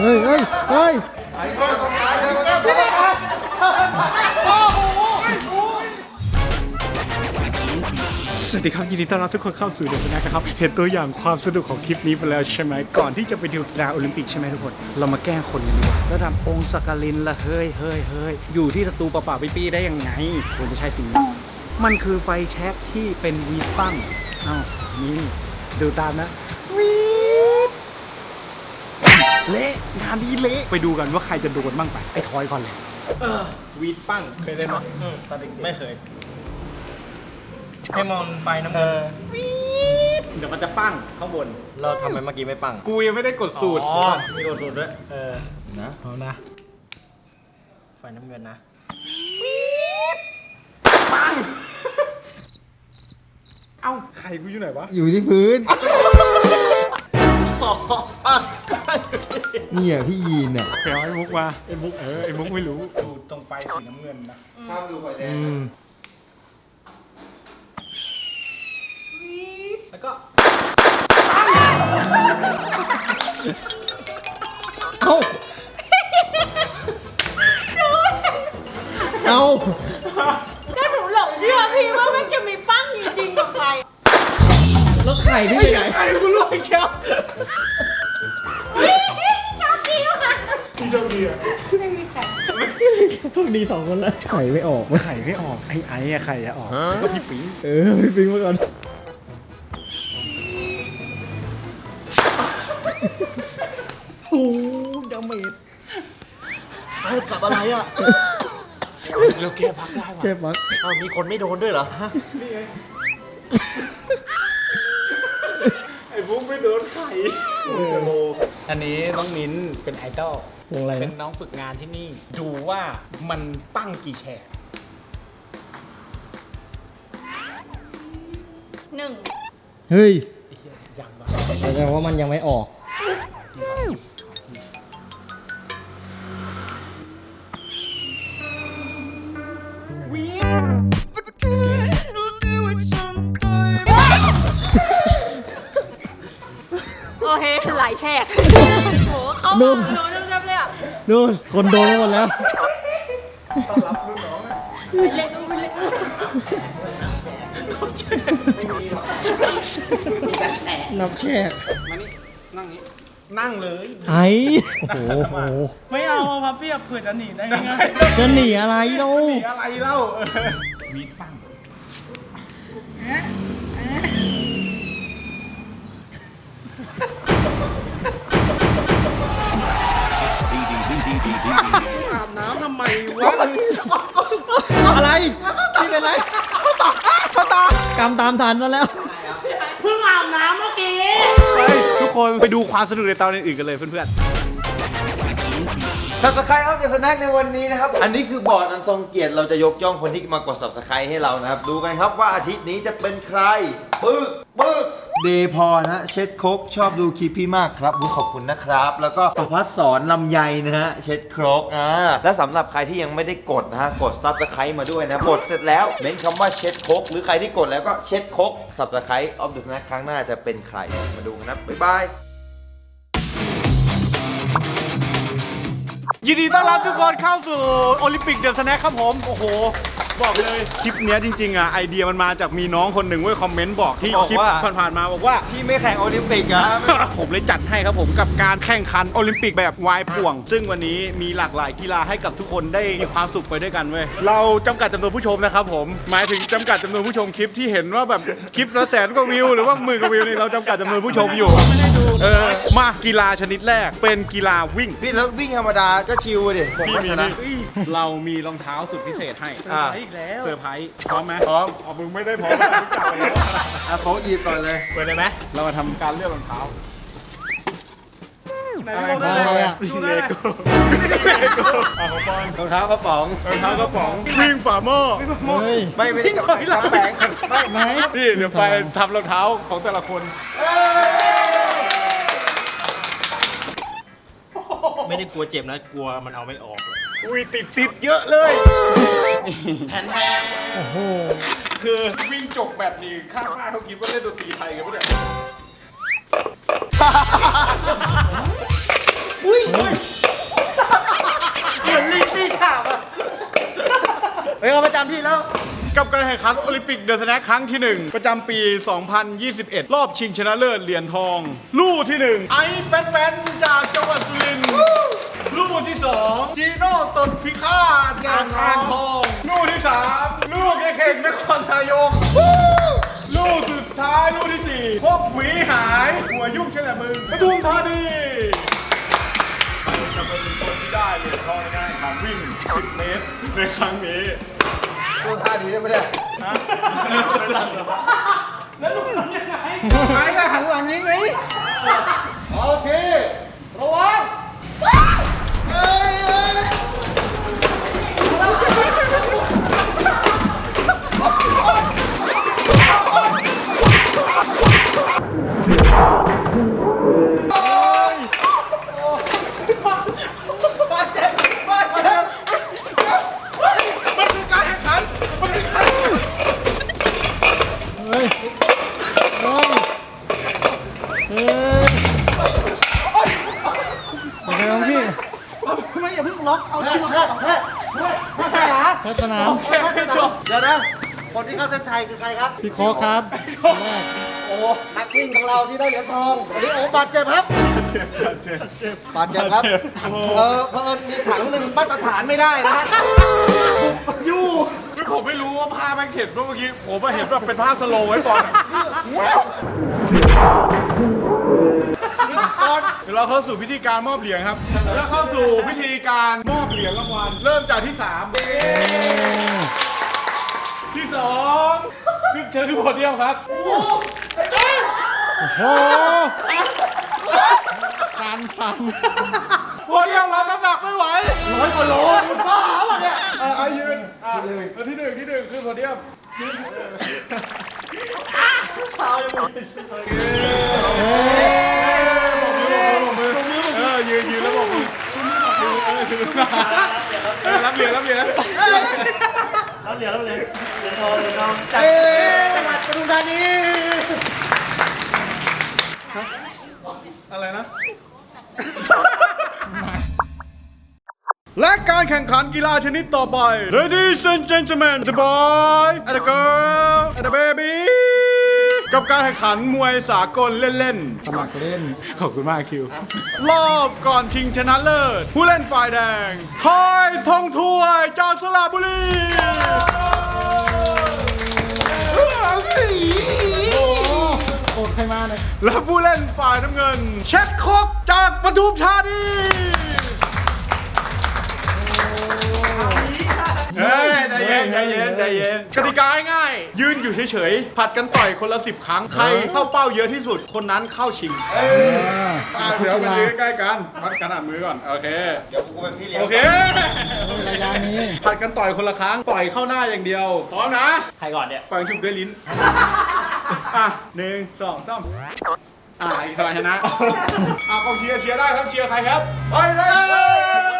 เฮ้ยเฮ้ยเฮ้ยสวัสดีครับยินดีต้อนรับทุกคนเข้าสู่เดอะนะครับ เห็นตัวอย่างความสนุกของคลิปนี้ไปแล้วใช่ไหมก่อนที่จะไปดูกีฬาโอลิมปิกใช่ไหมทุกคน เรามาแก้คนกันดีกว่าแล้วทำองค์สกาลินละเฮ้ยเฮ้ยเฮ้ยอยู่ที่สตูเปล่าๆปี้ๆได้ยังไงควรจะใช้สิ่งนี้ มันคือไฟแช็กที่เป็นวีดปั้งเอ้านี่ดูตามนะวีดเละงานนี้เละไปดูกันว่าใครจะโดนบ้างไปไอ้ทอยก่อนเลยวีดปั้งเคยเล่นไหมตอนเด็กไม่เคย ให้มองไฟน้ำเงินเดี๋ยวมันจะปั้งข้างบน เราทำไมเมื่อกี้ไม่ปังกูยังไม่ได้กดสูตร อ๋อ มีกดสูตรด้วย เออ นะเอานะไฟน้ำเงินนะ เอ้าไข่กูอยู่ไหนวะอยู่ที่พื้น เนี่ยพี่ยีนอะไปเอาไอ้มุกมาไอ้มุกเออไอ้มุกไม่รู้ดูตรงไฟสีน้ำเงินนะอืมแล้วก็เอ้าเอ้าก็หนูหลงเชื่อพี่ว่ามันจะมีปั้ งจริงๆกับใครแล้วไข่ที่ไปไหนไข่กูรู้ไอ้แก้วชอบพี่ว่ะพี่โชคดีอะไม่มีใครโชคดีสองคนแล้วไข่ไม่ออกไข่ไม่ออก ไอ้ไอ้อะไข่อะออกแล้วก็พี่ปิ๊งเออพี่ปิงมาก่อนโอ้ดาเมจเฮ้ยกลับอะไรอะ เราแก้พักได้ว่ะแค่ปักอ้าวมีคนไม่โดนด้วยเหรอ ไอ้มุกไม่โดนไข่โลอันนี้น้องมิ้นเป็นไอดอล วงอะไรเป็นนะน้องฝึกงานที่นี่ ดูว่ามันปั้งกี่แฉกหนึ่งเฮ้ยไอ้เหี้ยยังวะ แสดงว่ามันยังไม่ออก หเข้ามโดนเต็มๆเลยอะนู่นคนโดนไปหมดแล้ว นับแชกมานี่ นั่งนี้ นั่งเลย ไอ้โอ้โหโอ้โหไม่เอาพับเปียกเผื่อจะหนีได้ง่ายจะหนีอะไรเล่ามีอะไรเล่าเออวีดปั้ง อาบน้ำทำไมวะ อะไรนี่เป็นไรกำตามทันมาแล้ว เพิ่งอาบน้ำเมื่อกี้ทุกคนไปดูความสนุกในตอนอื่นๆกันเลยเพื่อน สับสไครต์อัพเดอะสแน็คในวันนี้นะครับ อันนี้คือบอร์ดอันทรงเกียรติเราจะยกย่องคนที่มากด subscribe ให้เรานะครับ ดูกันครับว่าอาทิตย์นี้จะเป็นใคร ปึ๊กปึ๊กเดพอนะเช็ดครกชอบดูคลิปพี่มากครับอุ๊ยขอบคุณนะครับ แล้วก็ประพัฒสอนลำไยนะฮะเช็ดครกอ่าและสำหรับใครที่ยังไม่ได้กดนะฮะกด subscribe มาด้วยนะกดเสร็จแล้วเม้นคำว่าเช็ดครกหรือใครที่กดแล้วก็เช็ดครก subscribe อัพเดอะสแน็คครั้งหน้าจะเป็นใครมาดูกันนะบ๊ายบาย ยินดีต้อนรับทุกคนเข้าสู่โอลิมปิกเดอะสแน็คครับผม โอ้โห บอกเลยคลิปเนี้ยจริงๆอะไอเดียมันมาจากมีน้องคนหนึ่งเว้ยคอมเมนต์บอกที่บอกคลิปว่า ผ่านๆมาบอกว่าที่ไม่แข่งโอลิมปิกอะ ผมเลยจัดให้ครับผมกับการแข่งขันโอลิมปิกแบบวายป่วง ซึ่งวันนี้มีหลากหลายกีฬาให้กับทุกคนได้มีความสุขไปด้วยกันเว้ยเราจำกัดจำนวนผู้ชมนะครับผม หมายถึงจำกัดจำนวนผู้ชมคลิปที่เห็นว่าแบบคลิปละแสนกว่าวิวหรือว่าหมื่นกว่าวิวนี่เราจำกัดจำนวนผู้ชมอยู่เออมากีฬาชนิดแรกเป็นกีฬาวิ่งพี่แล้ววิ่งธรรมดาก็ชิวดิผมพี่ก็มีชนะ นี่เรามีรองเท้าสุดพิเศษให้อ่าอีกแล้วเซอร์ไพรส์พร้อมไหมพร้อมอ๋อมึงไม่ได้พร้อมนะมึงจับไปแล้วอะเขาหยิบก่อนเลย เปิดเลยไหมเรามาทำการเลือกรองเท้าไหนลงได้เลยอะไรอะดูได้เลยอะของปอนรองเท้ากระป๋องรองเท้ากระป๋องวิ่งฝ่าหม้อเฮ้ยไม่ไม่ได้กับกระแปงไม่ไหนนี่เดี๋ยวไปทำรองเท้าของแต่ละคนไม่ได้กลัวเจ็บนะ กลัวมันเอาไม่ออกเลยอุ้ยติดติดเยอะเลย แทนแทนโอ้โห คือวิ่งจกแบบนี้ข้างบ้านเขาคิดว่าเล่นดนตรีไทยกันปะเนี่ยเฮ้ยเอาประจำที่แล้ว กับการแข่งขันโอลิมปิกเดอะสแน็คครั้งที่ 1 ประจำปี 2021 รอบชิงชนะเลิศเหรียญทอง ลู่ที่ 1 ไอ้แป้นๆจากจังหวัดสุรินทร์ ลู่ที่2จีโน่ตดพิฆาตจากอ่างทองลู่ที่3ลูกไอ้เข่งนครนายกลู่สุดท้ายลู่ที่4พวกหวีหาย หัวยุ่งเช่นแหละมึงปทุมธานีจะเป็นคนที่ได้เหรียญทองในการแข่งขันวิ่ง 10 เมตรในครั้งนี้ดูท่าดีได้ไหมเนี่ยไอ้ก็หันหลังนี้ไงโอเค ระวัง คนที่เข้าเส้นชัยคือใครครับพี่โค้กครับแรกโอ้นักวิ่งของเราที่ได้เหรียญทองวันนี้โอ้บาดเจ็บครับเจ็บเจ็บเจ็บบาดเจ็บครับเออเพอเอิญมีถังหนึ่งมาตรฐานไม่ได้นะฮะยู่คือผมไม่รู้ว่าภาพมันเห็นเมื่อกี้ผมมาเห็นแบบเป็นภาพสโลว์ไว้ก่อนเดี๋ยวเราเข้าสู่พิธีการมอบเหรียญครับ แล้วเข้าสู่พิธีการมอบเหรียญรางวัลเริ่มจากที่สาม ที่สองขึ้นเชิญขึ้นโพเดียมครับ โอ้โหการทโพเดียมรับน้ำหนักไม่ไหวร้อยกว่าโลบ้าป่ะเนี่ยอะเอายืนอะเอาที่หนึ่งที่หนึ่งขึ้นโพเดียมบอกมือบอกมือบอกมือเออยืนยืนแล้วบอกมือเออยืนเออรับเหรียญรับเหรียญำเอ้ยจังหวัดปทุมธานีอะไรนะ และการแข่งขันกีฬาชนิดต่อไป Ladies and gentlemen the boy and the girl and the baby กับการแข่งขันมวยสากลเล่นสมัครเล่น ๆ ขอบคุณมากคิว รอบก่อนชิงชนะเลิศ ผู้เล่นฝ่ายแดงทอยทองถ้วยจากสระบุรี โอ้โหใครมาเนี่ยและผู้เล่นฝ่ายน้ำเงิน เช็ดคกจากปทุมธานี เฮ้ยใจเย็นใจเย็นใจเย็นกติกาง่ายๆยืนอยู่เฉยๆ ผัดกันต่อยคนละสิบครั้ง ใครเข้าเป้าเยอะที่สุดคนนั้นเข้าชิงอ่าอะเดี๋ยวมายืนใกล้กันพัดกันอ่านมือก่อน โอเค เดี๋ยวกูเป็นพี่เลี้ยงโอเคระยะนี้ผัดกันต่อยคนละครั้ง ต่อยเข้าหน้าอย่างเดียว พร้อมนะใครก่อนเนี่ยปล่อยฉุบด้วยลิ้น อะหนึ่งสองสามอะอีกฝ่ายชนะอะกองเชียร์เชียร์ได้ครับเชียร์ใครครับไปเลยเริ่มเลยเฮ้ยแต้มเฮ้ยเฮ้ย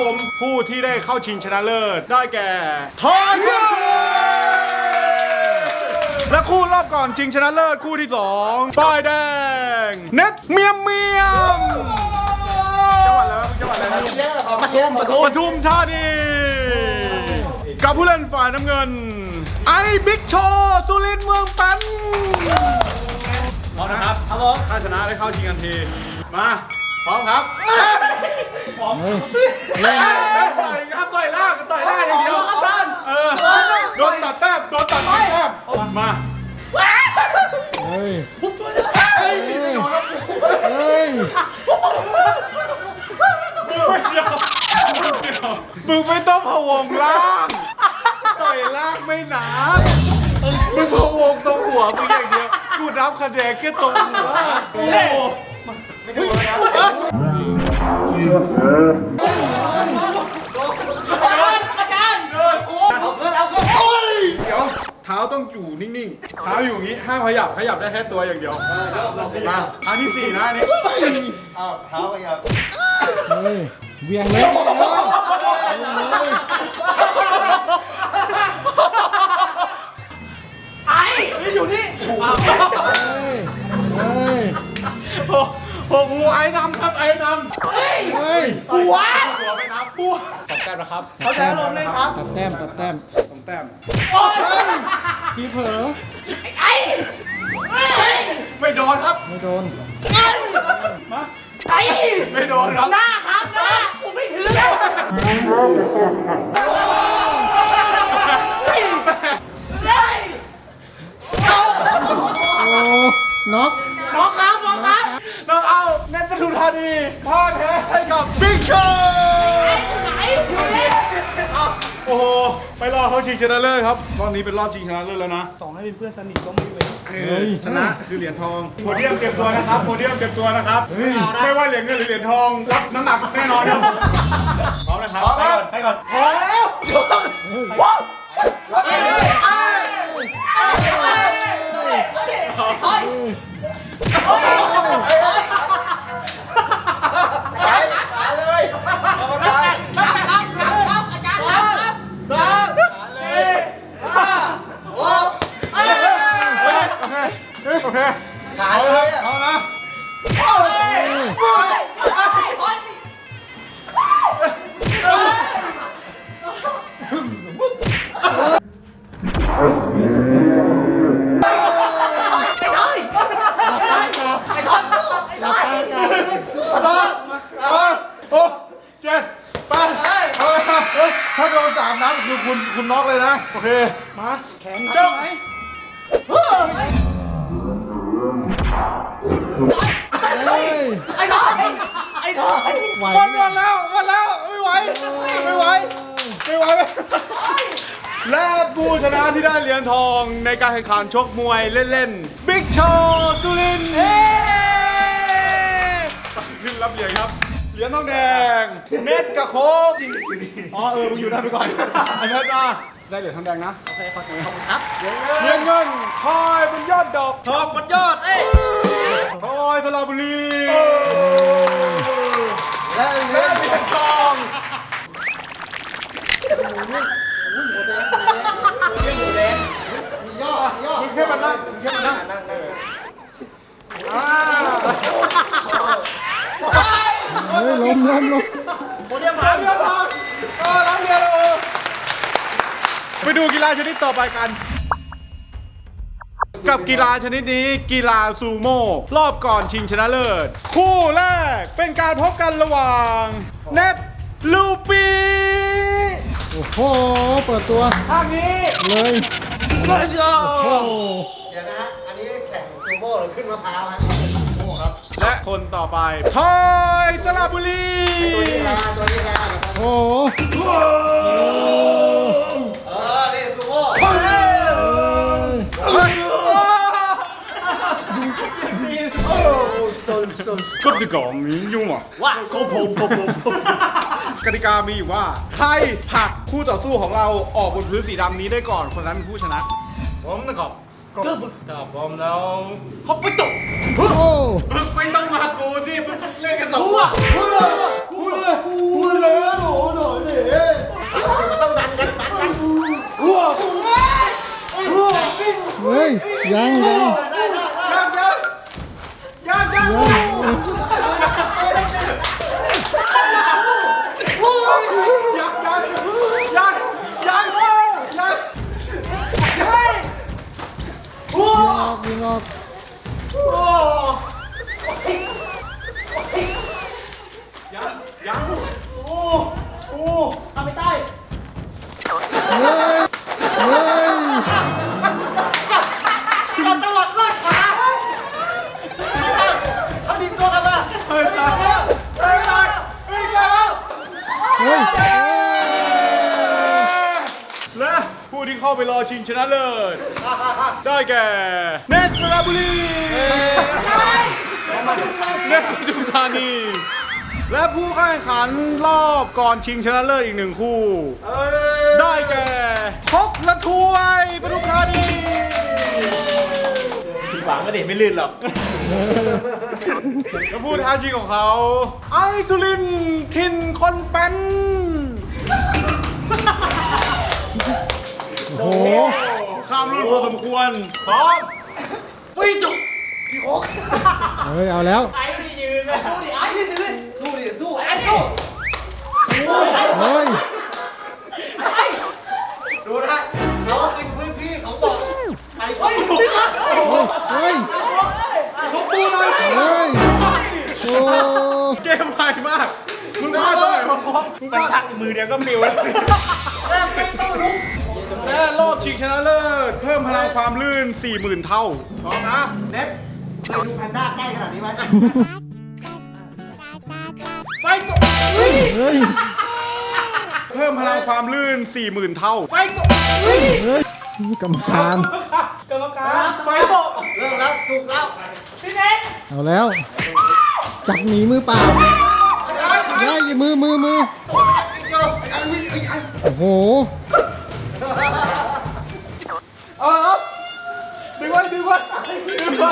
ผมผู้ที่ได้เข้าชิงชนะเลิศได้แก่ทอยเทและคู่รอบก่อนชิงชนะเลิศคู่ที่สองป้ายแดงเน็ตเมียมเมียมจังหวัดอะไรวะจังหวัดอะไรนะปทุมปทุมปทุมธานีกับผู้เล่นฝ่ายน้ำเงิน ไอ้บิ๊กโชว์สุรินทร์เมืองปันพร้อมนะครับครับผมถ้าชนะได้เข้าชิงกันทีมา พร้อมครับเฮ้ยเล่นต่อยครับต่อยล่างต่อยล่างอย่างเดียวเออโดนตัดแต้มโดนตัดแต้มมาเฮ้ยเฮ้ยไม่โดนแล้วเฮ้ยเดียวมึงไม่ต้องพะวงล่างต่อยล่างไม่หนามึงพะวงตรงหัวมึงอย่างเดียวกูนับคะแนนแค่ตรงหัวโอ้โห เดี๋ยวเท้าต้องอยู่นิ่งๆ เท้าอยู่อย่างนี้ห้ามขยับขยับได้แค่ตัวอย่างเดียวมาอันที่สี่นะอันนี้อ้าวเท้าไปครับเฮ้ยเวียงเลยเวียงเลยไอ้อยู่นี่เฮ้ย เฮ้ยโอ้โหงูไอ้นำครับไอ้นำเฮ้ยเฮ้ยหัวหัวไม่นับหัวเขาแพ้ลมเลยครับตัดแต้มตัดแต้มสองแต้มโอ้ยพี่เผลอไอ้ไอ้ไม่โดนครับ ไม่โดนไอ้ไม่โดนครับหน้าครับหน้ากูไม่ถือแล้วเฮ้ยโอ้น็อก เอาเน็ตปทุมธานีพ่ายแพ้ให้กับบิ๊กโชว์ไอ้อยู่ไหนอยู่นี่โอ้โห ไปรอเขาชิงชนะเลิศครับ รอบนี้เป็นรอบชิงชนะเลิศแล้วนะ ต่อให้เป็นเพื่อนสนิทก็ไม่เว้นคือชนะคือเหรียญทอง โพเดียมเก็บตัวนะครับ โพเดียมเก็บตัวนะครับ ไม่ว่าเหรียญเงินหรือเหรียญทอง รับน้ำหนักแน่นอนครับพร้อมนะครับให้ก่อนให้ก่อนพร้อมแล้วเฮ้ยเฮ้ย ขาเลยอะเอานะเฮ้ยเฮ้ยเฮ้ยหลับตากลับโอ้เจ็ดแปดเอาเลยครับเฮ้ยถ้าโดนสามนัดคือคุณคุณน็อกเลยนะ โอเค มา แข็ง ชนะที่ได้เหรียญทองในการแข่งขันชกมวยเล่นๆบิ๊กโชว์สุรินทร์ขึ้นรับเหรียญครับ เหรียญทองแดง เน็ตกับโค้กอ๋อเออมึงอยู่นั่นไปก่อนไอ้เน็ตมาได้เหรียญทองแดงนะ โอเคขอขอบคุณครับเหรียญเงินคอยบนยอดดอกทองบนยอดเอ้ยคอยสระบุรีและเหรียญเหรียญทอง มึงแค่มานั่งมึงแค่มานั่งอ่าเฮ้ยล้มล้มล้มไปดูกีฬาชนิดต่อไปกันกับกีฬาชนิดนี้กีฬาซูโม่รอบก่อนชิงชนะเลิศ คู่แรกเป็นการพบกันระหว่างเน็ตลูปี โอ้โห เปิดตัวทางนี้ เลย เดี๋ยวนะฮะ อันนี้แข่งซูโม่หรือขึ้นมะพร้าวฮะและคนต่อไปพลอยสระบุรีตัวนี้ละตัวนี้ละโอ้โหเออนี่ซูโม่ก็ติกามียุ่งอะว่าเขาผมผมผม กติกามีอยู่ว่า ใครผลักคู่ต่อสู้ของเราออกบนพื้นสีดำนี้ได้ก่อนคนนั้นเป็นผู้ชนะ ผมนะครับก็ถ้าพร้อมแล้วฮอปไปตกโอ้มึงไม่ต้องมากูสิมึงเล่นกันสองกูคนอะพูดเลยพูดเลยพูดเลยโอ้โหหน่อยดิต้องดันกันดันกันเฮ้ยยังยังยังยังยังยังยังยัง ยิงออกยิงออกยังยังโอ้โอ้เอาไปใต้ เฮ้ยาไปรอชิงชนะเลิศ ได้แก่เนตรสระบุรีเนตรปทุมธานี และผู้เข้าแข่งขันรอบก่อนชิงชนะเลิศอีกหนึ่งคู่ ได้แก่พกและทวยปทุมธานีทีหวังก็เด็ไม่ลื่นหรอกและผู้ท้าชิงของเขา ไอสุรินทร์ทินคนเป็น โอ้โหข้ามรุ่นพอสมควรพร้อมฟิจุกเฮ้ยเอาแล้ว ไอ้ที่ยืนนะสู้ดิไอ้ที่ยืนสู้ดิสู้ไอ้สู้เฮ้ยดูนะเขากินพื้นที่ของบอกไอ้สู้เฮ้ยยกมือหน่อยเฮ้ยโอ้เกมไวมากมึงพลาดตรงไหนมาครบมึงพมันลาดพักมือเดียวก็มิวแล้ว และรอบชิงชนะเลิศเพิ่มพลังความลื่น 40,000 เท่าพร้อมนะเน็ตเคยดูแพนด้าใกล้ขนาดนี้ไหมไฟตกเฮ้ยเพิ่มพลังความลื่น 40,000 เท่าไฟตกเฮ้ยกรรมการกรรมการไฟตกเริ่มแล้วถูกแล้วพี่เน็ตเอาแล้วจับหนีมือเปล่าได้ยมือมือมือโอ้โห ดึงไว้ดึงไว้ดึงไว้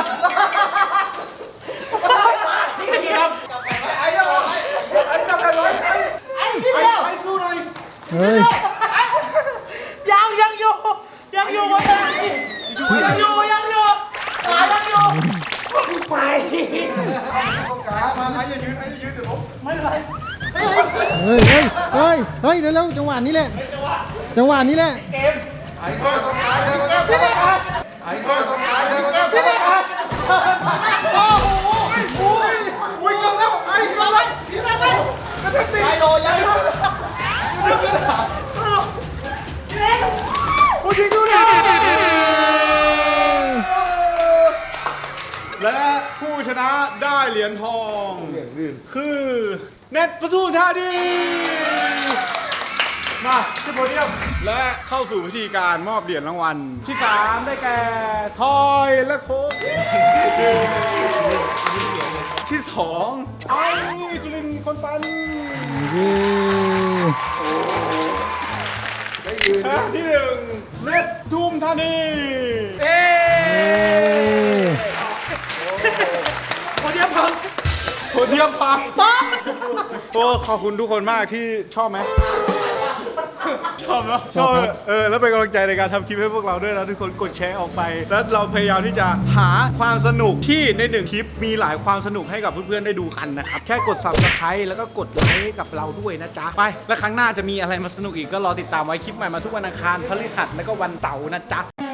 ครับไอ้เจ้าไอ้จับกันไว้ไอ้ไอ้ไอ้สู้หน่อยเฮ้ย ยังยังอยู่ยังอยู่บนนั้นยังอยู่ยังอยู่ขายังอยู่ไปขามาไอ้อย่ายืนไอ้อย่ายืนเดี๋ยวผมไม่เป็นไรเฮ้ยเฮ้ยเฮ้ยเฮ้ยเร็วๆจังหวะนี้แหละจังหวะนี้แหละ และผู้หญิงดูดิและผู้ชนะได้เหรียญทอง คือ เน็ตประทุมธานี มาที่โพเดียมและเข้าสู่พิธีการมอบเหรียญรางวัลที่สามได้แก่ทอยและโค้กที่สองไอ้สุรินทร์คนปันเย้และที่หนึ่งเน็ตทุมธานีเอ๊เย้คนเดียวพังโพเดียมปังโอ้ขอบคุณทุกคนมากที่ชอบไหม ชอบเนอะชอบเออแล้วเป็นกำลังใจในการทำคลิปให้พวกเราด้วยนะทุกคนกดแชร์ออกไป แล้วเราพยายามที่จะหาความสนุกที่ในหนึ่งคลิปมีหลายความสนุกให้กับเพื่อนๆได้ดูกันนะครับแค่กด subscribe แล้วก็กดไลค์กับเราด้วยนะจ๊ะไปแล้วครั้งหน้าจะมีอะไรมาสนุกอีกก็รอติดตามไว้คลิปใหม่มาทุกวันอังคารพฤหัสแล้วก็วันเสาร์นะจ๊ะ